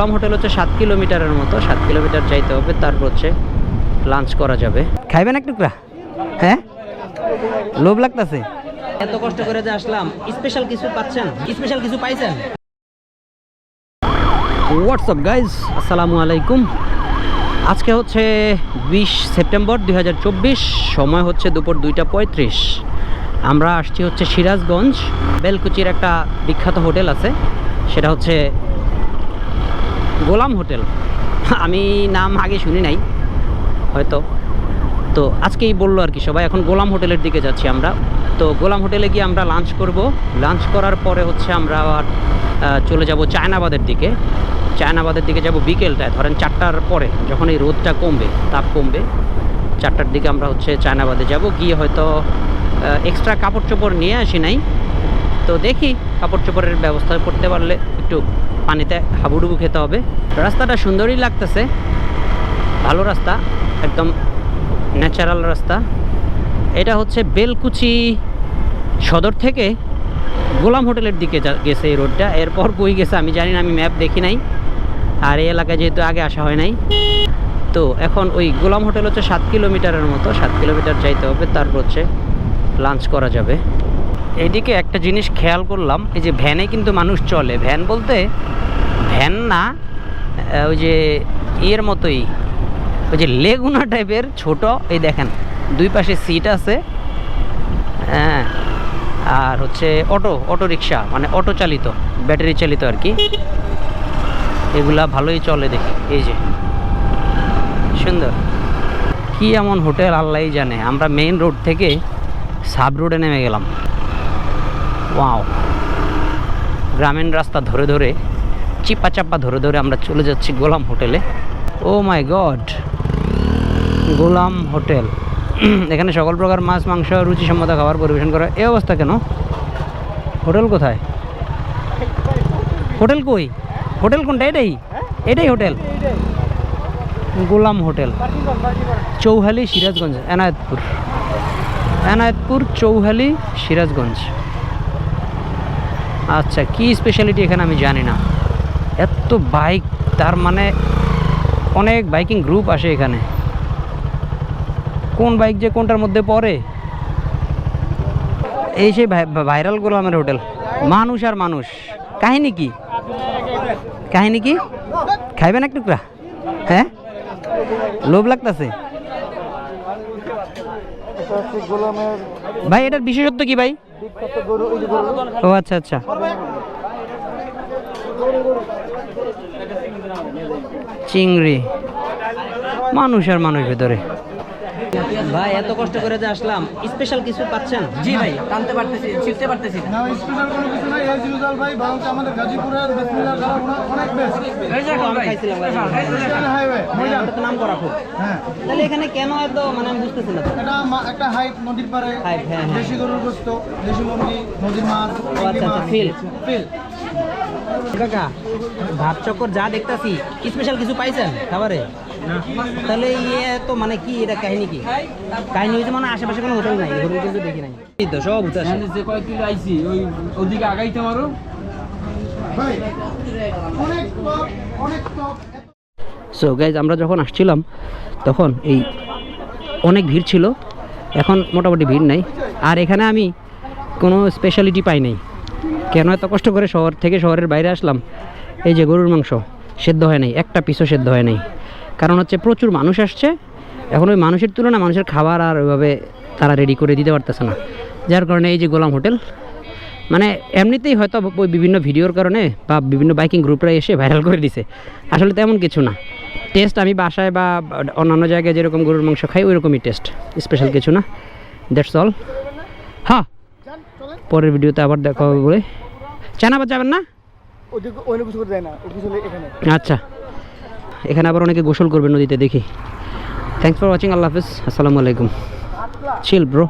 গোলাম hotel হচ্ছে সাত কিলোমিটারের মতো সাত কিলোমিটার যাইতে হবে তারপর হচ্ছে লাঞ্চ করা যাবে। খাইবেন এক টুকরা? হ্যাঁ? লোভ লাগতেছে। এত কষ্ট করে যে আসলাম স্পেশাল কিছু পাচ্ছেন? স্পেশাল কিছু পাইছেন? হোয়াটসঅ্যাপ গাইজ আসসালামু আলাইকুম। আজকে হচ্ছে বিশ সেপ্টেম্বর দুই হাজার চব্বিশ সময় হচ্ছে দুপুর দুইটা পঁয়ত্রিশ। আমরা আসছি হচ্ছে সিরাজগঞ্জ বেলকুচির একটা বিখ্যাত হোটেল আছে। সেটা হচ্ছে গোলাম হোটেল। আমি নাম আগে শুনি নাই, হয়তো। তো আজকেই বলল আর কি সবাই, এখন গোলাম হোটেলের দিকে যাচ্ছি আমরা। তো গোলাম হোটেলে গিয়ে আমরা লাঞ্চ করব। লাঞ্চ করার পরে হচ্ছে আমরা আবার চলে যাব চায়নাবাদের দিকে। চায়নাবাদের দিকে যাব বিকেলটায়, ধরেন চারটার পরে, যখন এই রোদটা কমবে, তাপ কমবে, চারটার দিকে আমরা হচ্ছে চায়নাবাদে যাব। গিয়ে হয়তো এক্সট্রা কাপড় চোপড় নিয়ে আসি নাই। তো দেখি কাপড় চোপড়ের ব্যবস্থা করতে পারলে একটু পানিতে হাবুডুবু খেতে হবে। রাস্তাটা সুন্দরই লাগতেছে। ভালো রাস্তা, একদম ন্যাচারাল রাস্তা। এটা হচ্ছে বেলকুচি সদর থেকে গোলাম হোটেলের দিকে গেছে এই রোডটা এরপর কই গেছে আমি জানি না, আমি ম্যাপ দেখি নাই। আর এই এলাকায় যেহেতু আগে আসা হয় নাই। তো এখন ওই গোলাম হোটেল হচ্ছে সাত কিলোমিটারের মতো। সাত কিলোমিটার যাইতে হবে, তারপর হচ্ছে লাঞ্চ করা যাবে। এইদিকে একটা জিনিস খেয়াল করলাম, এই যে ভ্যানে কিন্তু মানুষ চলে। ভ্যান বলতে ভ্যান না ওই যে ইয়ের মতোই, ওই যে লেগুনা টাইপের ছোট, এই দেখেন, দুই পাশে সিট আছে হ্যাঁ আর হচ্ছে অটো অটো রিক্সা মানে অটো চালিত, ব্যাটারি চালিত আর কি। এগুলা ভালোই চলে দেখি, এই যে, সুন্দর। কি এমন হোটেল, আল্লাহই জানে, আমরা মেইন রোড থেকে সাব রোডে নেমে গেলাম। ওয়াও গ্রামীণ রাস্তা ধরে ধরে চিপা চাপা ধরে ধরে আমরা চলে যাচ্ছি গোলাম হোটেলে। ও মাই গড গোলাম হোটেল। এখানে সকল প্রকার মাছ, মাংস, রুচিসম্মত খাবার পরিবেশন করা। এই অবস্থা কেন? হোটেল কোথায়? হোটেল কই? হোটেল কোনটা? এটাই? এটাই হোটেল? গোলাম হোটেল। চৌহালি সিরাজগঞ্জ, এনায়েতপুর। এনায়েতপুর, চৌহালি সিরাজগঞ্জ। আচ্ছা কি স্পেশালিটি এখানে আমি জানি না। এত বাইক তার মানে অনেক বাইকিং গ্রুপ আসে এখানে। কোন বাইক যে কোনটার মধ্যে পড়ে? এই সেই ভাই- ভাইরাল গোলামের হোটেল মানুষ আর মানুষ। কাহিনী কি? কাহিনী কি? খাইবেন এক টুকরা? হ্যাঁ? লোভ লাগতেছে? ভাই এটার বিশেষত্ব কি ভাই? ও আচ্ছা আচ্ছা। চিংড়ি। মানুষ আর মানুষ ভেতরে। ভাই এত কষ্ট করে যে আসলাম স্পেশাল কিছু পাচ্ছেন? জি ভাই টানতে পারতেছি শিখতে পারতেছি না। স্পেশাল কোনো কিছু নাই। এজ ইউজুয়াল ভাই বরঞ্চ আমাদের গাজীপুরের বিসমিল্লাহ খারাপ অনেক বেস্ট এই যে এখন ভাই, খাইছিলাম ভাই। স্পেশাল হাইওয়ে ওটা তো নাম করা খুব। হ্যাঁ। তাহলে এখানে কেন এত মানে আমি বুঝতেছি না এটা একটা হাইট নদীর Height, হ্যাঁ, হ্যাঁ। দেশি গরুর গোস্ত দেশি মুরগি নদীর মাছ আচ্ছা আচ্ছা ফিল ফিল কাকা ভাত চক্কর যা দেখতাছি স্পেশাল কিছু পাইছেন খাবারে? তাহলে ইয়ে তো মানে কি এটা কাহিনী কি? কাহিনী হয়েছে মানে আশেপাশে কোনো হোটেল নাই হোটেল কিন্তু দেখি নাই। তো সব উঠে আসে যে কয়েক কিলো আইছি ওই ওদিকে আগাইতে পারো। সো গাইজ আমরা যখন আসছিলাম তখন এই অনেক ভিড় ছিল। এখন মোটামুটি ভিড় নাই। আর এখানে আমি কোনো স্পেশালিটি পাই নাই। কেন এত কষ্ট করে শহর থেকে শহরের বাইরে আসলাম? এই যে গরুর মাংস সেদ্ধ হয় নাই। একটা পিসও সেদ্ধ হয় নাই। কারণ হচ্ছে প্রচুর মানুষ আসছে। এখন ওই মানুষের তুলনায় মানুষের খাবার আর ওইভাবে তারা রেডি করে দিতে পারতেছে না। যার কারণে এই যে গোলাম হোটেল মানে এমনিতেই হয়তো ওই বিভিন্ন ভিডিওর কারণে বা বিভিন্ন বাইকিং গ্রুপরা এসে ভাইরাল করে দিছে। আসলে তেমন কিছু না। টেস্ট আমি বাসায় বা অন্যান্য জায়গায় যেরকম গরুর মাংস খাই ওই রকমই টেস্ট স্পেশাল কিছু না। দ্যাটস অল হ্যাঁ। পরের ভিডিওতে আবার দেখা হবে বলে। চানাবাদ যাবেন না? আচ্ছা। এখানে আবার অনেকে গোসল করবে নদীতে, দেখি। থ্যাংকস ফর ওয়াচিং আল্লাহ হাফিজ, আসসালামু আলাইকুম। চিল ব্রো